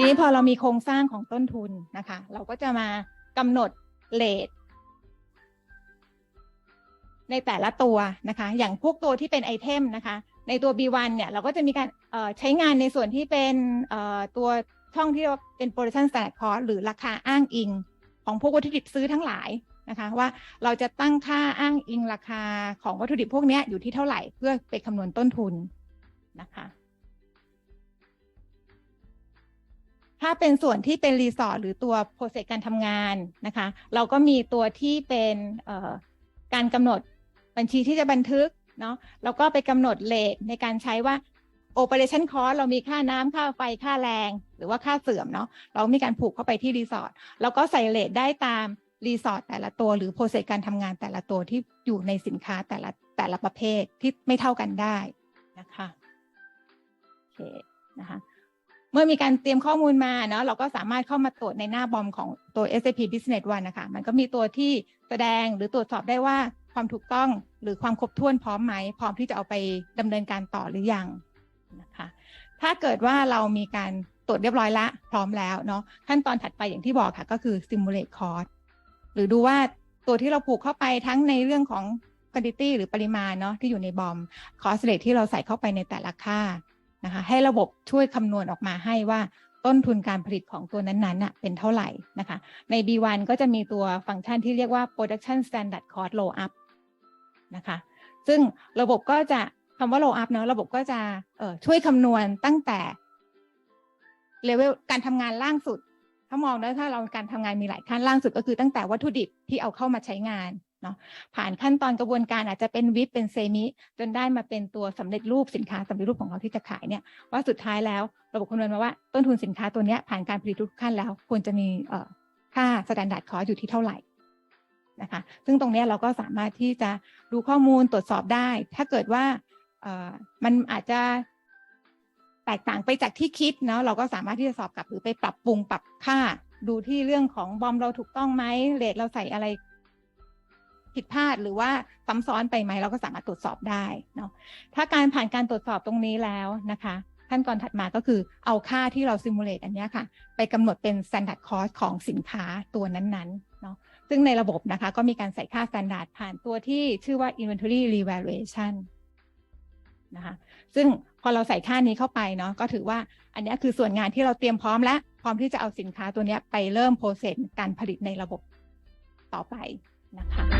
ทีนี้พอเรามีโครงสร้างของต้นทุนนะคะ เราก็จะมากำหนดเลทในแต่ละตัวนะคะ อย่างพวกตัวที่เป็นไอเทมนะคะ ในตัว B1 เนี่ย เราก็จะมีการใช้งานในส่วนที่เป็นตัวช่องที่เราเป็น production standard cost หรือราคาอ้างอิง ของพวกวัตถุดิบซื้อทั้งหลายนะคะ ว่าเราจะตั้งค่าอ้างอิงราคาของวัตถุดิบพวกนี้อยู่ที่เท่าไหร่เพื่อไปคำนวณต้นทุนนะคะ ถ้าเป็นส่วนที่เป็นรีสอร์ทหรือตัวโปรเซสการทำงานนะคะ เราก็มีตัวที่เป็นการกำหนดบัญชีที่จะบันทึกเนาะแล้วก็ไปกำหนดเลทในการใช้ว่า operation cost เรามีค่าน้ำค่าไฟค่าแรง หรือว่าค่าเสื่อมเนาะเรามีการผูกเข้าไปที่รีสอร์ทแล้วก็ใส่เลทได้ตามรีสอร์ทแต่ละตัว หรือโปรเซสการทำงานแต่ละตัวที่อยู่ในสินค้าแต่ละแต่ละประเภทที่ไม่เท่ากันได้นะคะโอเคนะคะ เมื่อมีการเตรียมข้อมูลมาเนาะเราก็สามารถเข้ามาตรวจในหน้าบอมของตัว SAP Business One นะคะ มันก็มีตัวที่แสดงหรือตรวจสอบได้ว่าความถูกต้องหรือความครบถ้วนพร้อมไหม พร้อมที่จะเอาไปดำเนินการต่อหรือยังนะคะถ้าเกิดว่าเรามีการตรวจเรียบร้อยละ พร้อมแล้วเนาะขั้นตอนถัดไปอย่างที่บอกค่ะก็คือ simulate cost หรือดูว่าตัวที่เราผูกเข้าไปทั้งในเรื่องของ quantity หรือปริมาณเนาะที่อยู่ในบอม cost rate ที่เราใส่เข้าไปในแต่ละค่า นะคะให้ระบบช่วยคำนวณออกมาให้ว่าต้นทุนการผลิตของตัวนั้นๆน่ะเป็นเท่าไหร่นะคะ ใน B1 ก็จะมีตัวฟังก์ชันที่เรียกว่า production standard cost low up นะคะ ซึ่งระบบก็จะคำว่า low up เนอะระบบก็จะช่วยคำนวณตั้งแต่เลเวลการทำงานล่างสุด ถ้ามองนะถ้าเราการทำงานมีหลายขั้นล่างสุดก็คือตั้งแต่วัตถุดิบที่เอาเข้ามาใช้งาน เนาะผ่านขั้นตอนกระบวนการอาจจะเป็นวิปเป็นเซมิ จนได้มาเป็นตัวสำเร็จรูปสินค้าสำเร็จรูปของเราที่จะขายเนี่ยว่าสุดท้ายแล้วระบบคำนวณมาว่าต้นทุนสินค้าตัวเนี้ยผ่านการผลิตทุกขั้นแล้วควรจะมีเอ่อค่าสแตนดาร์ดคอร์อยู่ที่เท่าไหร่นะคะซึ่งตรงนี้เราก็สามารถที่จะดูข้อมูลตรวจสอบได้ ถ้าเกิดว่ามันอาจจะแตกต่างไปจากที่คิดเนาะเราก็สามารถที่จะสอบกลับหรือไปปรับปรุงปรับค่า ดูที่เรื่องของบอมเราถูกต้องไหมเลทเราใส่อะไร ผิดพลาดหรือว่าซ้ำซ้อนไปไหมเราก็สามารถตรวจสอบได้เนาะถ้าการผ่านการตรวจสอบตรงนี้แล้วนะคะ ขั้นตอนถัดมาก็คือเอาค่าที่เราซิมูเลตอันนี้ค่ะ ไปกำหนดเป็น standard cost ของสินค้าตัวนั้นๆเนาะซึ่งในระบบนะคะก็มีการใส่ค่า standard ผ่านตัวที่ชื่อว่า inventory revaluation นะคะซึ่งพอเราใส่ค่านี้เข้าไปเนาะก็ถือว่าอันนี้คือส่วนงานที่เราเตรียมพร้อมและพร้อมที่จะเอาสินค้าตัวนี้ไปเริ่มโปรเซสการผลิตในระบบต่อไปนะคะ